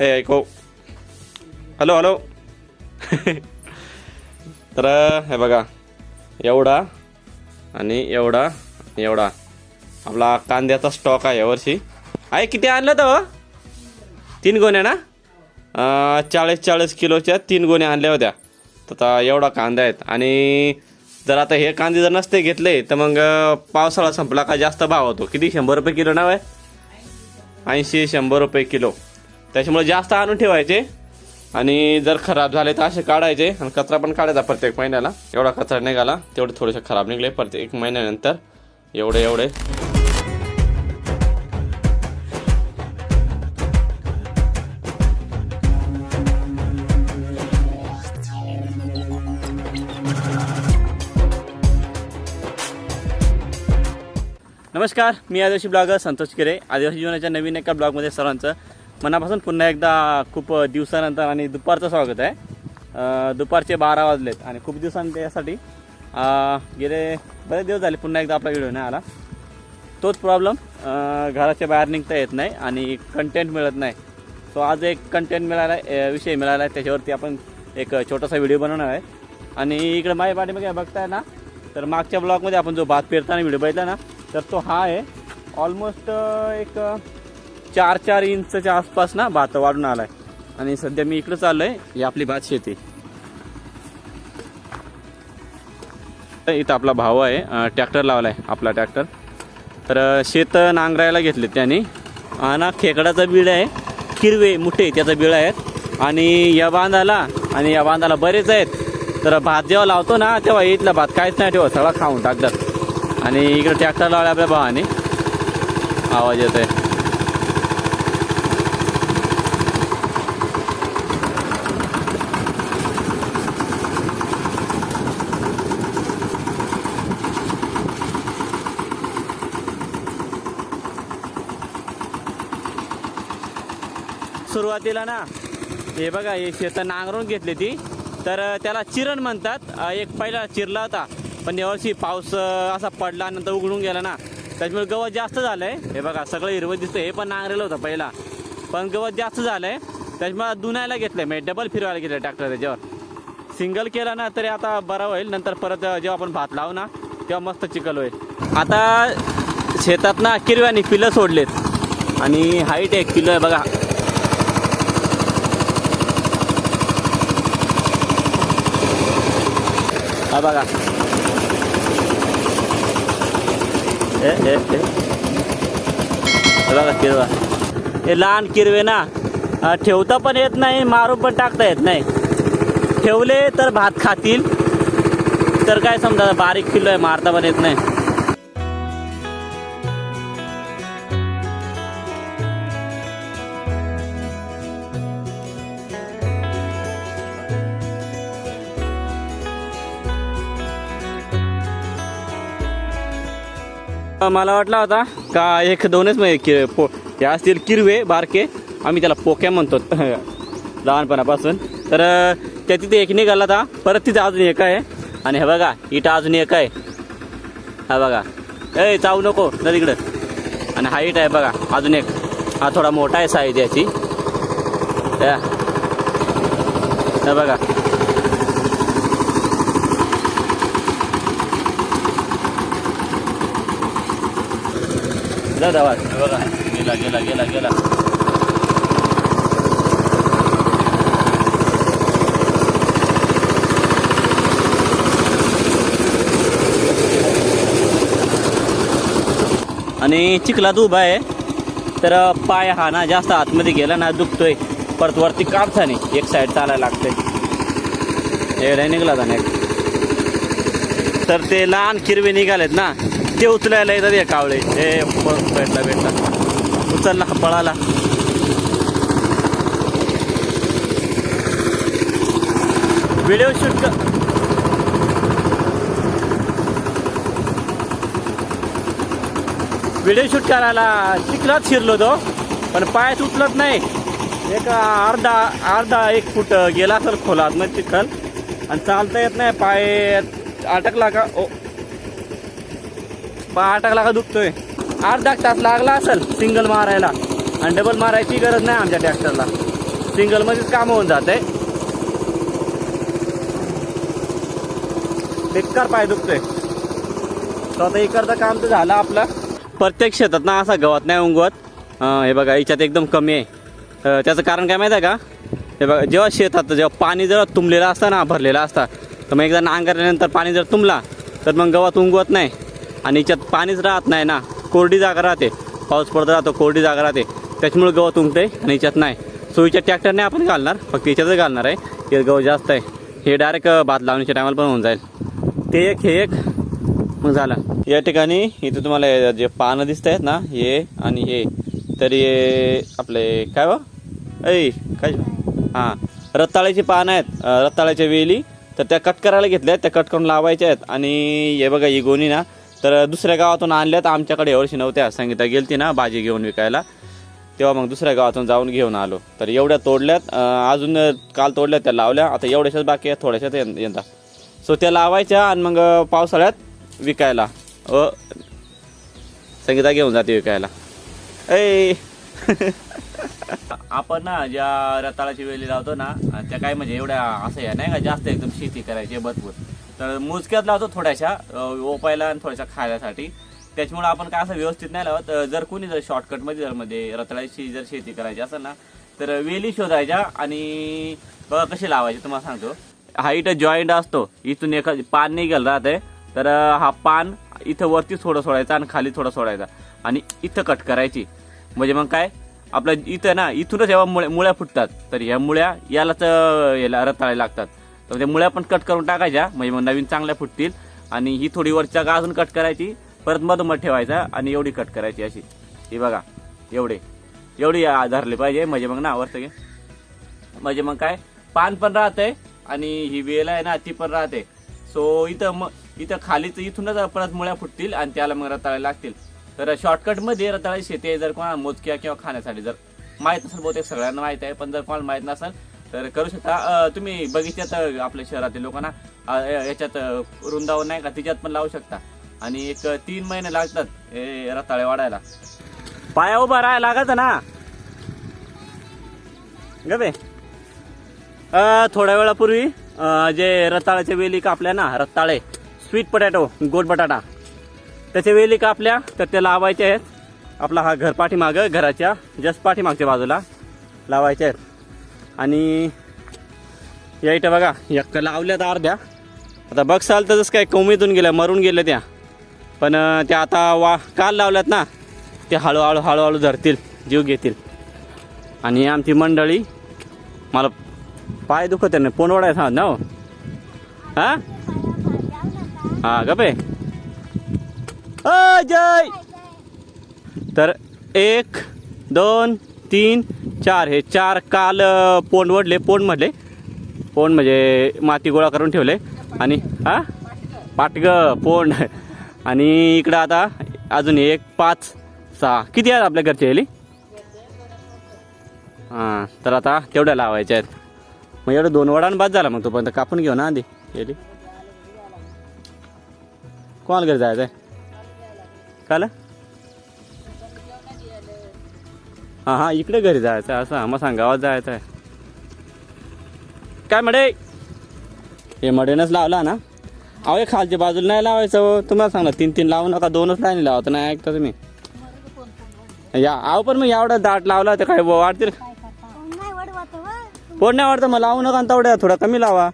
ए ऐको hello hello तर हे बघा एवढा आणि एवढा एवढा आपला कांद्याचा स्टॉक आहे यावर्षी आहे किती आणलं तर तीन गोण्या ना चाळीस चाळीस किलोच्या तीन गोण्या आणल्या होत्या तर आता एवढा कांदा आहेत आणि जर आता हे कांदे जर नसते घेतले तर मग पावसाळा संपला का जास्त भाव होतो किती शंभर रुपये किलो नाव आहे ऐंशी शंभर रुपये किलो त्याच्यामुळे जास्त आणून ठेवायचे. आणि जर खराब झाले तर असे काढायचे आणि कचरा पण काढायचा प्रत्येक महिन्याला. एवढा कचरा निघाला तेवढे थोडेसे खराब निघले प्रत्येक महिन्यानंतर एवढे एवढे. नमस्कार मी आदिवासी ब्लॉगर संतोष किरे आदिवासी जीवनाच्या नवीन एका ब्लॉगमध्ये सर्वांचं मनापासून पुन्हा एकदा खूप दिवसानंतर आणि दुपारचं स्वागत आहे. दुपारचे बारा वाजलेत आणि खूप दिवसांनी यासाठी गेले बरेच दिवस झाले पुन्हा एकदा आपला व्हिडिओ नाही आला. तोच प्रॉब्लेम घराच्या बाहेर निघता येत नाही आणि कंटेंट मिळत नाही. सो आज एक कंटेंट मिळाला आहे विषय मिळाला आहे त्याच्यावरती आपण एक छोटासा व्हिडिओ बनवणार आहे. आणि इकडे माझ्या पाठीमागे बघताय ना तर मागच्या ब्लॉगमध्ये आपण जो भात पेरताना व्हिडिओ बघितला ना तर तो हा आहे. ऑलमोस्ट एक चार चार इंचच्या आसपास ना भात वाढून आला आहे आणि सध्या मी इकडं चाललो आहे ही आपली भात शेती. इथं आपला भाऊ आहे ट्रॅक्टर लावला आहे आपला ट्रॅक्टर. तर शेत नांगरायला घेतले त्यांनी. आणि ना खेकडाचा बीड आहे किरवे मुठे त्याचा बीड आहेत. आणि या बांधाला आणि या बांधाला बरेच आहेत. तर भात जेव्हा लावतो ना तेव्हा इथला भात काहीच नाही ठेवा सगळा खाऊन टाकतात. आणि इकडे ट्रॅक्टर लावला आपल्या भावाने. आवाज येत आहे सुरुवातीला ना हे बघा हे शेतं नांगरून घेतली ती. तर त्याला चिरण म्हणतात. एक पहिला चिरला होता. पण यावर्षी पाऊस असा पडला नंतर उघडून गेला ना. त्याच्यामुळे गवत जास्त झालंय. हे बघा सगळं हिरवं दिसतं हे पण नांगरेलं होतं पहिला. पण गवत जास्त झालंय. त्याच्यामुळे दुनायला घेतलंय. म्हणजे डबल फिरवायला घेतलं ट्रॅक्टर त्याच्यावर. सिंगल केला ना तरी आता बरा होईल. नंतर परत जेव्हा आपण भात लावू ना तेव्हा मस्त चिकल होईल. आता शेतात ना किरव्याने पिलं सोडलेत. आणि हाईट एक किलो आहे बघा. Eh, eh, eh. हा बघा ए ए बघा किरवा हे लहान किरवे ना. ठेवता पण येत नाही मारून पण टाकता येत नाही. ठेवले तर भात खातील. तर काय समजा बारीक किलो आहे मारता पण येत नाही. मला वाटला होता का एक दोनच म्हणजे कि पो हे असतील किरवे बारके. आम्ही त्याला पोक्या म्हणतो. लहानपणापासून. तर त्या तिथे एक निघाला होता. परत तिथे अजून एक आहे. आणि हे बघा इटा अजून एक आहे. हा बघा. ए चावू नको. नदीकडं तिकडं. आणि इट आहे बघा अजून एक. हा थोडा मोठा आहे साईज याची. बघा. हे बघा गेला गेला गेला गेला. आणि चिखलात उभा आहे. तर पाय हा ना जास्त आतमध्ये गेला ना दुखतोय. परत वरती नाही. एक साईड चालायला लागते एवढा निघाला जाणे एक तर ते लहान किरवे निघालेत ना. ते उचलायला येतात हे कावळे. हे भेटला भेटला. उचलला पळाला. व्हिडिओ शूट कर व्हिडिओ शूट करायला चिखलात शिरलो तो पण पायात उचलत नाही. एक अर्धा अर्धा एक फूट गेला तर खोलात मग चिखल आणि चालता येत नाही पाय अटकला का? ओ पाय अटकला का दुखतोय. अर्धा तास लागला असेल सिंगल मारायला. आणि डबल मारायची गरज नाही आमच्या ट्रॅक्टरला सिंगलमध्येच काम होऊन जात. आहे बेकार पाय दुखतोय. तर आता इकडचं काम तर झालं आपलं. प्रत्येक शेतात ना असा गवत नाही उंगवत. हे बघा याच्यात एकदम कमी आहे. त्याचं कारण काय माहिती आहे का? हे बघा जेव्हा शेतात जेव्हा पाणी जर तुंबलेलं असतं ना भरलेलं असतं तर मग एकदा नांगरल्यानंतर पाणी जर तुंबला तर मग गवत उंगवत नाही. आणि याच्यात पाणीच राहत नाही ना. कोरडी जागा राहते. पाऊस पडत राहतो कोरडी जागा राहते. त्याच्यामुळे गवत उमते आणि याच्यात नाही. सो याच्यात ट्रॅक्टरने आपण घालणार फक्त याच्यातच घालणार आहे. हे गवत जास्त आहे. हे डायरेक्ट भात लावण्याच्या टायमाला पण होऊन जाईल. ते एक हे एक. मग झालं. या ठिकाणी इथे तुम्हाला जे पानं दिसत आहेत ना हे आणि हे. तर हे आपले काय वा ऐ काय? हां. रताळ्याची पानं आहेत. रताळ्याच्या वेली. तर त्या कट करायला घेतल्या आहेत. त्या कट करून लावायच्या आहेत. आणि हे बघा ही गोणी ना तर दुसऱ्या गावातून आणल्यात. आमच्याकडे एवढी नव्हत्या. संगीता गेलती ना भाजी घेऊन विकायला. तेव्हा मग दुसऱ्या गावातून जाऊन घेऊन आलो. तर एवढ्या तोडल्यात. अजून काल तोडल्यात त्या लावल्या. आता एवढ्याशाच बाकी आहेत. थोड्याशाच यंदा. सो त्या लावायच्या आणि मग पावसाळ्यात विकायला. व संगीता घेऊन जाते विकायला. ऐ. आपण ना ज्या रताळाची वेली लावतो ना त्या काय म्हणजे एवढ्या असं या नाही का जास्त एकदम शेती करायची भरपूर. तर मोजक्यात लावतो थोड्याशा ओपायला आणि थोड्याशा खायलासाठी त्याच्यामुळे आपण काय असं व्यवस्थित नाही लावत. जर कोणी जर शॉर्टकटमध्ये जर मध्ये रताळ्याची जर शेती करायची असेल ना तर वेली शोधायच्या आणि बघा कशी लावायची तुम्हाला सांगतो. हा इथं जॉईंट असतो. इथून एका पान नाही गेलं राहते तर हा पान इथं वरती थोडं सोडायचा आणि खाली थोडं सोडायचा. आणि इथं कट करायची. म्हणजे मग काय? आपलं इथं ना इथूनच जेव्हा मुळ्या मुळ्या फुटतात. तर ह्या मुळ्या यालाच तर याला रताळे लागतात. तर त्या मुळ्या पण कट करून टाकायच्या. म्हणजे मग नवीन चांगल्या फुटतील. आणि ही थोडी वरच्या का अजून कट करायची. परत मधोमध ठेवायचा आणि एवढी कट करायची अशी. ही बघा एवढे. एवढी धरली पाहिजे. म्हणजे मग ना आवडतं घे. म्हणजे मग काय? पान पण राहते आणि ही वेल आहे ना ती पण राहते. सो इथं मग इथं खालीच इथूनच परत मुळ्या फुटतील आणि त्याला मग रताळे लागतील. तर शॉर्टकटमध्ये रताळे शेती आहे. जर कोणाला मोजक्या किंवा खाण्यासाठी जर माहीत नसेल बहुतेक सगळ्यांना माहीत आहे. पण जर कोणाला माहीत नसेल तर करू शकता. तुम्ही बगीच्यात आपल्या शहरातील लोकांना याच्यात वृंदावन नाही का तिच्यात पण लावू शकता. आणि एक तीन महिने लागतात हे रताळे वाढायला. पाया उभा राहायला लागत ना. गबे थोड्या वेळापूर्वी जे रताळ्याच्या वेली कापल्या ना रताळे स्वीट पटॅटो गोड बटाटा. त्याच्या वेली कापल्या तर त्या लावायच्या आहेत. आपला हा घर पाठीमागं घराच्या जस्ट पाठीमागच्या बाजूला लावायच्या आहेत. आणि या इथं बघा एक लावल्यात अर्ध्या. आता बघसाल तर जसं काय कमीतून गेल्या मरून गेल्या त्या. पण त्या आता वा काल लावल्यात ना ते हळूहळू हळूहळू धरतील जीव घेतील. आणि आमची मंडळी मला पाय दुखत आहे ना पोनवडा आहे ना हो. हा? हा गपे अ, जय! तर एक दोन तीन चार हे चार काल पोंड वडले पोंड म्हटले पोंड म्हणजे माती गोळा करून ठेवले. आणि हा? पाटग पोंड. आणि इकडं आता अजून एक पाच सहा. किती आहेत आपल्या घरचे हेली हां तर आता तेवढ्या लावायच्या आहेत. मग एवढं दोन वडान बाद झाला मग तोपर्यंत कापून घेऊ ना आधी हेली कोणाला घरी जायचं आहे काल? हां हां इकडे घरी जायचं आहे असं मग सांगावात जायचं आहे. काय मडे? हे मडेनच लावला ना? अहो खालच्या बाजूला नाही लावायचं हो. तुम्हाला सांगलं तीन तीन लावू नका दोनच लाईन लावत नाही ऐकता तुम्ही? या अहो पण मग एवढा दाट लावला तर काय वाढतील? नाही नाही वाढतं मग लावू नका तेवढ्या थोडा कमी लावा.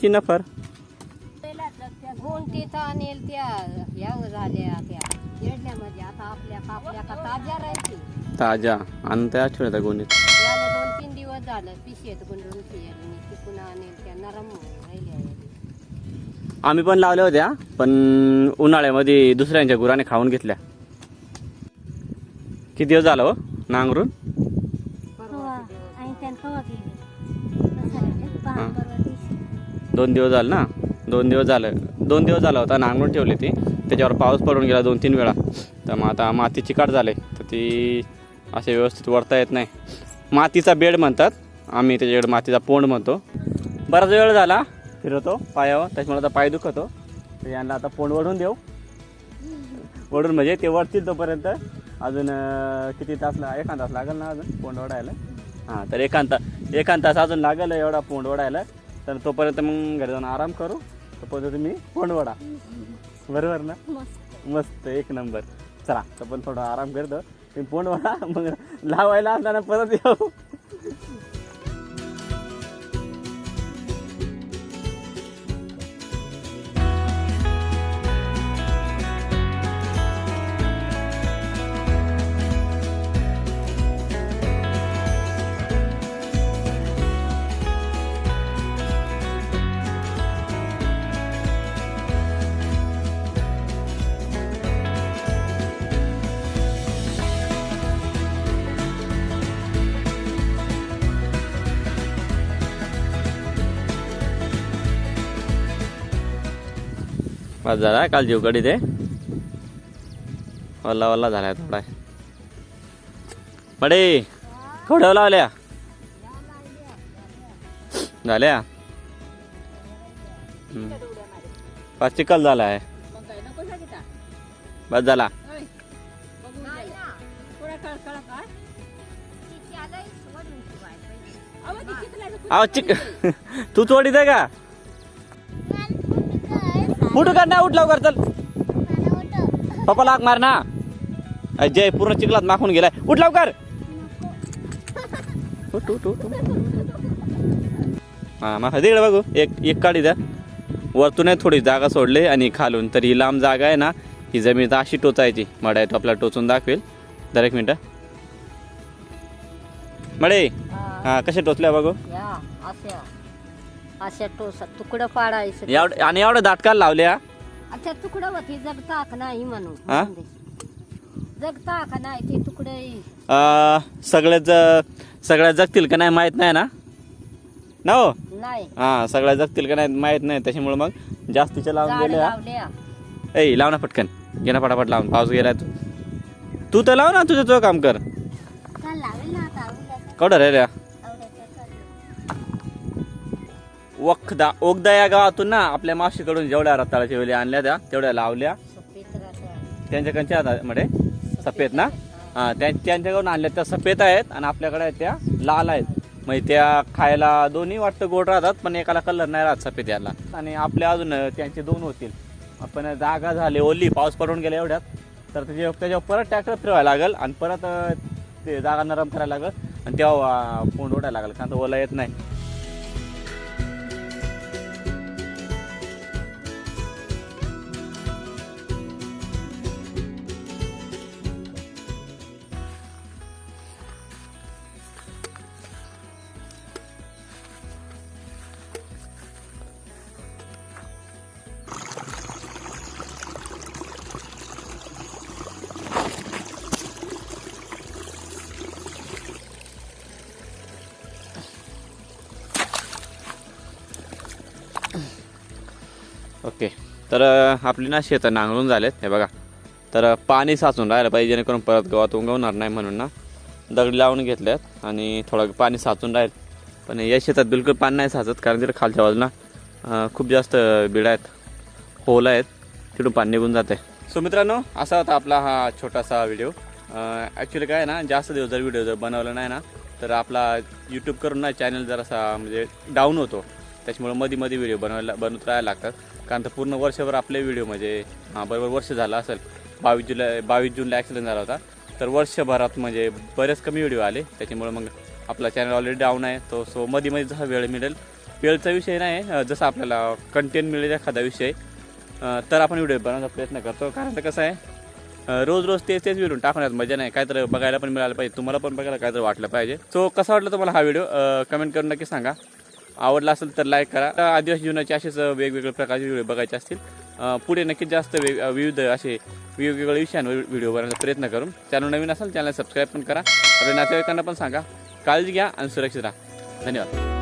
ची नफर. त्या आपल्या कापल्या का ताज्या राहायची ताज्या. आणि त्या गोणीत. याला दोन तीन दिवस झालं पिशेत गुंडून पियाली तिकून आणेल त्या नरम राहिल्या आम्ही पण लावल्या होत्या पण उन्हाळ्यामध्ये दुसऱ्यांच्या गुराने खाऊन घेतल्या. किती दिवस झालं हो नांगरून? आणि त्यानं कवा केली हां. दोन दिवस झाले ना? दोन दिवस झालं. दोन दिवस झाला होता नांगरून ठेवली ती. त्याच्यावर पाऊस पडून गेला दोन तीन वेळा. तर मग आता माती चिकाट झाले. तर ती असे व्यवस्थित वरता येत नाही. मातीचा बेड म्हणतात. आम्ही त्याच्याकडे मातीचा पोंड म्हणतो. बराच वेळ झाला फिरवतो पायावर. त्याच्यामुळे आता पाय दुखतो. तर यांना आता पोंड वढून देऊ. वढून म्हणजे ते वरतील तोपर्यंत अजून किती तास ला एखाद तास लागेल ना अजून पोंड ओढायला? हां तर एकांत एकांत तास अजून लागेल एवढा पोंड ओढायला. तर तोपर्यंत मग घरी जाऊन आराम करू. तोपर्यंत तुम्ही पोंड ओढा. बरोबर ना? मस्त एक नंबर. चला तर पण थोडा आराम करतो मी फोन ओढा मग लावायला असताना परत येऊ. बस झाला काल जीवकडी ते वल्ला वल्ला झालाय थोडा. पडे केवढ्या लावल्या. झाल्या? पाच चिखल झाला आहे बस झाला. अहो, आव चिक तू चोडीत आहे का? फुटू काढ ना उठ लवकर चल. पप्पा लाग मार ना. जय पूर्ण चिखलात माखून गेलाय. उठ लवकर. उठ उठ उठ हा मग तिकडे बघू. एक एक काढी द्या वरतून थोडी जागा सोडली आणि खालून. तर ही लांब जागा आहे ना ही जमीन तर अशी टोचायची. मडे तो आपल्याला टोचून दाखवेल. जरा एक मिनटं. मडे. हा, कसे टोचल्या बघू? अशा टोसा तुकडं पाडायचं. एवढं आणि एवढं दाटकाल लावल्या? अच्छा तुकडं होती जगता का नाही म्हणून. हा? जगता का नाही ते तुकडे अं, सगळ्याच सगळ्या जगतील का नाही माहीत नाही ना? ना हो? नाही. हां सगळ्या जगतील का नाही माहीत नाही. त्याच्यामुळे मग जास्तीच्या लावून झाड गेल्या. लावल्या. ए लाव ना पटकन. घे ना पटापट लावून. पाऊस गेला तू. तू तर लाव ना तुझं तुझं काम कर. काल लावेल ना वखदा ओखदा या गावातून ना आपल्या मावशीकडून जेवढ्या रताळाच्या वेळी आणल्या त्या तेवढ्या लावल्या. त्यांच्या कंच्या म्हणे सफेद ना? हां त्या त्यांच्याकडून आणल्या. त्या सफेद आहेत आणि आपल्याकडे त्या लाल आहेत. म्हणजे त्या खायला दोन्ही वाटतं गोड राहतात पण एकाला कलर नाही राहत सफेद याला आणि आपल्या अजून त्यांचे दोन होतील. आपण जागा झाली ओली पाऊस पडून गेला एवढ्यात. तर त्याच्या त्याच्यावर परत ट्रॅक्टर फिरवायला लागेल आणि परत ते जागा नरम करायला लागेल. आणि तेव्हा अं, पोंड ओढायला लागेल कारण ओला येत नाही. तर आपली ना शेतं नांगरून झालेत हे बघा. तर पाणी साचून राहिलं पाहिजे जेणेकरून परत गवत उगवणार नाही म्हणून ना. दगडी लावून घेतल्यात आणि थोडं पाणी साचून राहील. पण या शेतात बिलकुल पाणी नाही साचत कारण तिथं खालच्या बाजूला खूप जास्त बिड आहेत होल आहेत तिथून पाणी निघून जाते. सो मित्रांनो असा होता आपला हा छोटासा व्हिडिओ. ॲक्च्युली काय आहे ना जास्त दिवस जर व्हिडिओ जर बनवला नाही ना तर आपला यूट्यूब करून ना चॅनल जरासा म्हणजे डाऊन होतो. त्याच्यामुळं मध्ये मध्ये व्हिडिओ बनवायला बनवत राहायला लागतात. कारण तर पूर्ण वर्षभर आपले व्हिडिओ म्हणजे हां बरोबर वर्ष झालं असेल. बावीस जुलै बावीस जूनला ॲक्सिडेंट झाला होता. तर वर्षभरात म्हणजे बरेच कमी व्हिडिओ आले. त्याच्यामुळं मग आपला चॅनल ऑलरेडी डाऊन आहे. तो सो मध्ये मध्ये जसा वेळ मिळेल. वेळचा विषय नाही. जसा आपल्याला कंटेंट मिळेल एखादा विषय तर आपण व्हिडिओ बनवण्याचा प्रयत्न करतो. कारण तर कसं आहे रोज रोज तेच तेच व्हिडिओ टाकण्यात मजा नाही. काहीतरी बघायला पण मिळालं पाहिजे. तुम्हाला पण बघायला काहीतरी वाटलं पाहिजे. सो कसा वाटलं तुम्हाला हा व्हिडिओ कमेंट करून नक्की सांगा. आवडला असेल तर लाईक करा. तर आदिवासी जीवनाचे असेच वेगवेगळे प्रकारचे व्हिडिओ बघायचे असतील. पुढे नक्कीच जास्त वेग विविध असे वेगवेगळ्या विषयांवर व्हिडिओ बनवण्याचा प्रयत्न करून. चॅनल नवीन असेल चॅनल सबस्क्राईब पण करा. आपल्या नातेवाईकांना पण सांगा. काळजी घ्या आणि सुरक्षित राहा. धन्यवाद.